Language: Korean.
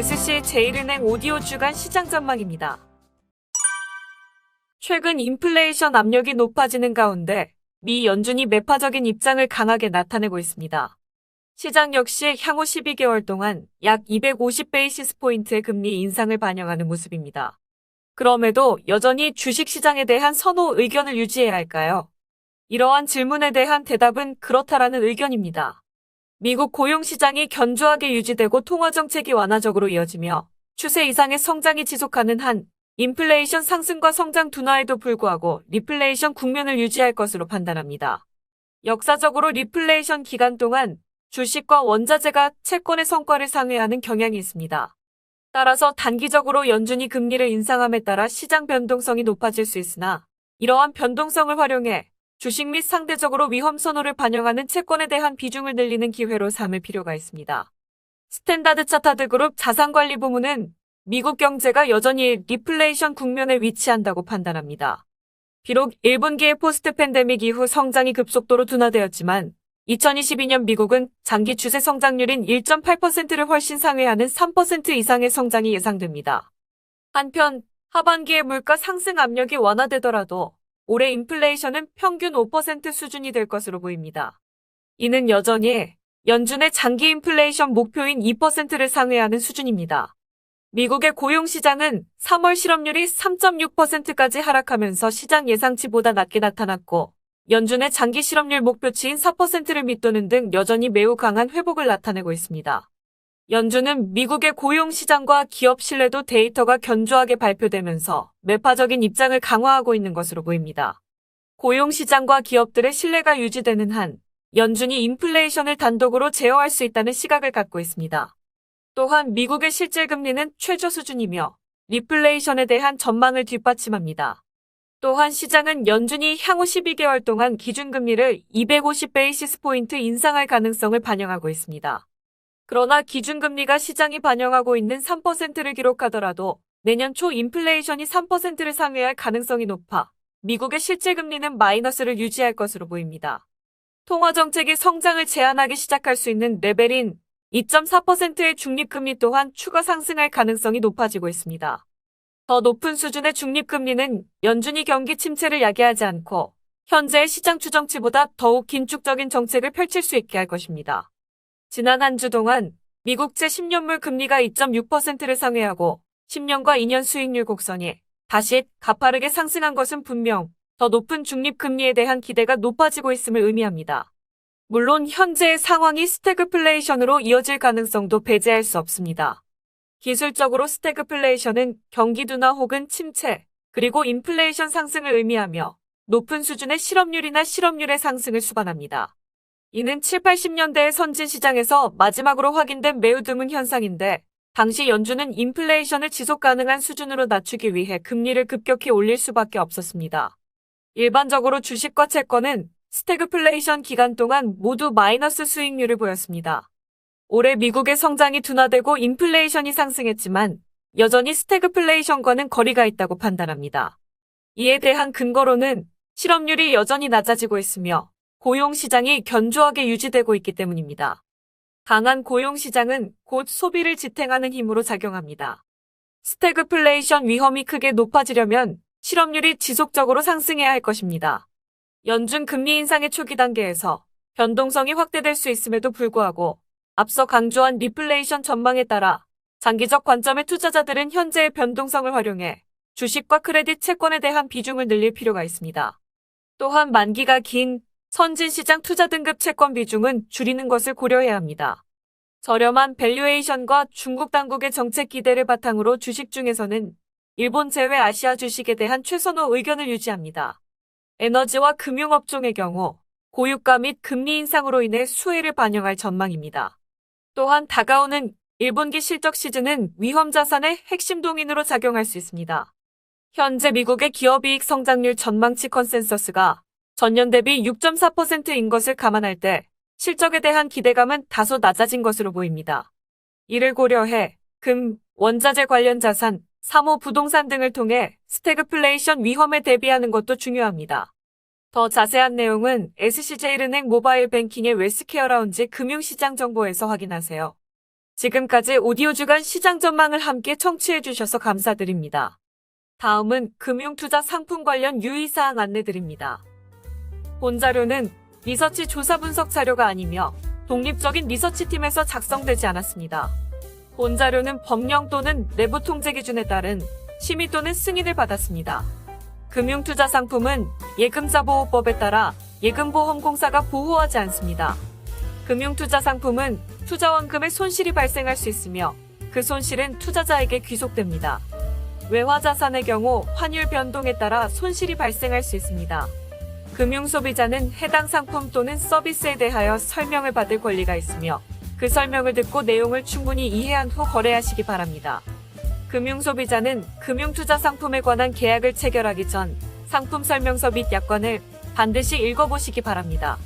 SC제일은행 오디오 주간 시장 전망입니다. 최근 인플레이션 압력이 높아지는 가운데 미 연준이 매파적인 입장을 강하게 나타내고 있습니다. 시장 역시 향후 12개월 동안 약 250베이시스 포인트의 금리 인상을 반영하는 모습입니다. 그럼에도 여전히 주식 시장에 대한 선호 의견을 유지해야 할까요? 이러한 질문에 대한 대답은 그렇다라는 의견입니다. 미국 고용 시장이 견조하게 유지되고 통화 정책이 완화적으로 이어지며 추세 이상의 성장이 지속하는 한 인플레이션 상승과 성장 둔화에도 불구하고 리플레이션 국면을 유지할 것으로 판단합니다. 역사적으로 리플레이션 기간 동안 주식과 원자재가 채권의 성과를 상회하는 경향이 있습니다. 따라서 단기적으로 연준이 금리를 인상함에 따라 시장 변동성이 높아질 수 있으나 이러한 변동성을 활용해 주식 및 상대적으로 위험 선호를 반영하는 채권에 대한 비중을 늘리는 기회로 삼을 필요가 있습니다. 스탠다드 차타드 그룹 자산관리 부문은 미국 경제가 여전히 리플레이션 국면에 위치한다고 판단합니다. 비록 1분기의 포스트 팬데믹 이후 성장이 급속도로 둔화되었지만 2022년 미국은 장기 추세 성장률인 1.8%를 훨씬 상회하는 3% 이상의 성장이 예상됩니다. 한편 하반기에 물가 상승 압력이 완화되더라도 올해 인플레이션은 평균 5% 수준이 될 것으로 보입니다. 이는 여전히 연준의 장기 인플레이션 목표인 2%를 상회하는 수준입니다. 미국의 고용시장은 3월 실업률이 3.6%까지 하락하면서 시장 예상치보다 낮게 나타났고 연준의 장기 실업률 목표치인 4%를 밑도는 등 여전히 매우 강한 회복을 나타내고 있습니다. 연준은 미국의 고용 시장과 기업 신뢰도 데이터가 견조하게 발표되면서 매파적인 입장을 강화하고 있는 것으로 보입니다. 고용 시장과 기업들의 신뢰가 유지되는 한 연준이 인플레이션을 단독으로 제어할 수 있다는 시각을 갖고 있습니다. 또한 미국의 실질 금리는 최저 수준이며 리플레이션에 대한 전망을 뒷받침합니다. 또한 시장은 연준이 향후 12개월 동안 기준금리를 250베이시스 포인트 인상할 가능성을 반영하고 있습니다. 그러나 기준금리가 시장이 반영하고 있는 3%를 기록하더라도 내년 초 인플레이션이 3%를 상회할 가능성이 높아 미국의 실질 금리는 마이너스를 유지할 것으로 보입니다. 통화 정책이 성장을 제한하기 시작할 수 있는 레벨인 2.4%의 중립금리 또한 추가 상승할 가능성이 높아지고 있습니다. 더 높은 수준의 중립금리는 연준이 경기 침체를 야기하지 않고 현재의 시장 추정치보다 더욱 긴축적인 정책을 펼칠 수 있게 할 것입니다. 지난 한 주 동안 미국제 10년물 금리가 2.6%를 상회하고 10년과 2년 수익률 곡선이 다시 가파르게 상승한 것은 분명 더 높은 중립금리에 대한 기대가 높아지고 있음을 의미합니다. 물론 현재의 상황이 스태그플레이션으로 이어질 가능성도 배제할 수 없습니다. 기술적으로 스태그플레이션은 경기 둔화 혹은 침체, 그리고 인플레이션 상승을 의미하며 높은 수준의 실업률이나 실업률의 상승을 수반합니다. 이는 7, 80년대의 선진 시장에서 마지막으로 확인된 매우 드문 현상인데 당시 연준은 인플레이션을 지속 가능한 수준으로 낮추기 위해 금리를 급격히 올릴 수밖에 없었습니다. 일반적으로 주식과 채권은 스태그플레이션 기간 동안 모두 마이너스 수익률을 보였습니다. 올해 미국의 성장이 둔화되고 인플레이션이 상승했지만 여전히 스태그플레이션과는 거리가 있다고 판단합니다. 이에 대한 근거로는 실업률이 여전히 낮아지고 있으며 고용 시장이 견조하게 유지되고 있기 때문입니다. 강한 고용 시장은 곧 소비를 지탱하는 힘으로 작용합니다. 스태그플레이션 위험이 크게 높아지려면 실업률이 지속적으로 상승해야 할 것입니다. 연준 금리 인상의 초기 단계에서 변동성이 확대될 수 있음에도 불구하고 앞서 강조한 리플레이션 전망에 따라 장기적 관점의 투자자들은 현재의 변동성을 활용해 주식과 크레딧 채권에 대한 비중을 늘릴 필요가 있습니다. 또한 만기가 긴 선진시장 투자 등급 채권 비중은 줄이는 것을 고려해야 합니다. 저렴한 밸류에이션과 중국 당국의 정책 기대를 바탕으로 주식 중에서는 일본 제외 아시아 주식에 대한 최선호 의견을 유지합니다. 에너지와 금융업종의 경우 고유가 및 금리 인상으로 인해 수혜를 반영할 전망입니다. 또한 다가오는 1분기 실적 시즌은 위험 자산의 핵심 동인으로 작용할 수 있습니다. 현재 미국의 기업이익 성장률 전망치 컨센서스가 전년 대비 6.4%인 것을 감안할 때 실적에 대한 기대감은 다소 낮아진 것으로 보입니다. 이를 고려해 금, 원자재 관련 자산, 사모 부동산 등을 통해 스태그플레이션 위험에 대비하는 것도 중요합니다. 더 자세한 내용은 SC제일은행 모바일 뱅킹의 웰스케어 라운지 금융시장 정보에서 확인하세요. 지금까지 오디오 주간 시장 전망을 함께 청취해 주셔서 감사드립니다. 다음은 금융투자 상품 관련 유의사항 안내드립니다. 본 자료는 리서치 조사 분석 자료가 아니며 독립적인 리서치팀에서 작성되지 않았습니다. 본 자료는 법령 또는 내부 통제 기준에 따른 심의 또는 승인을 받았습니다. 금융투자 상품은 예금자보호법에 따라 예금보험공사가 보호하지 않습니다. 금융투자 상품은 투자원금의 손실이 발생할 수 있으며 그 손실은 투자자에게 귀속됩니다. 외화자산의 경우 환율 변동에 따라 손실이 발생할 수 있습니다. 금융소비자는 해당 상품 또는 서비스에 대하여 설명을 받을 권리가 있으며 그 설명을 듣고 내용을 충분히 이해한 후 거래하시기 바랍니다. 금융소비자는 금융투자 상품에 관한 계약을 체결하기 전 상품 설명서 및 약관을 반드시 읽어보시기 바랍니다.